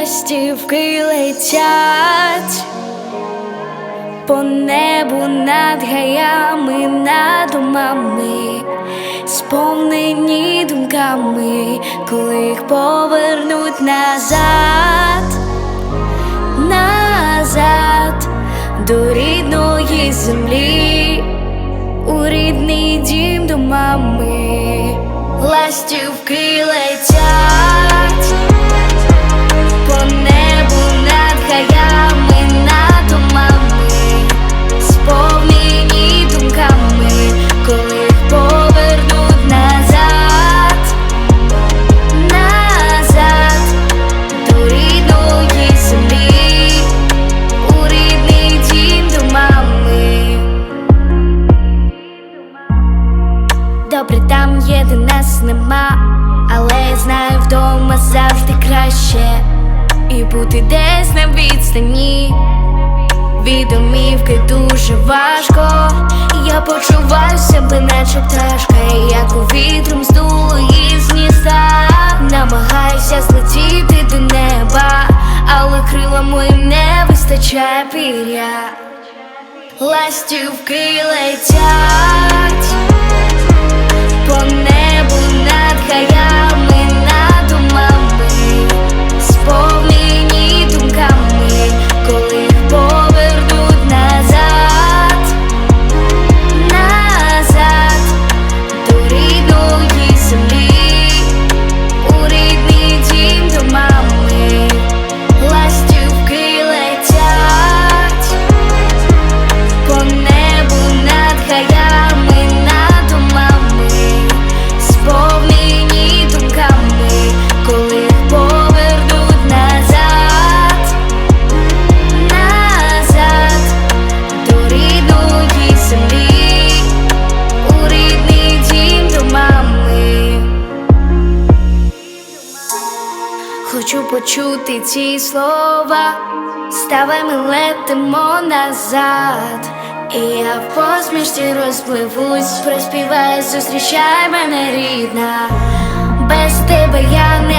ластівки летять по небу над гаями, над домами, сповнені думками, коли їх повернуть назад, назад до рідної землі, у рідний дім до мами, ластівки летять де нас нема, але я знаю вдома завжди краще. І бути десь на відстані від домівки дуже важко. Я почуваю себе, наче пташка, як у вітром здуло із гнізда Намагаюся злетіти до неба, але крила моїм не вистачає пір'я. Ластівки летять хочу почути ці слова, ставай ми летимо назад, і я в посмішці розпливусь, проспівай, зустрічай мене рідна, без тебе я не.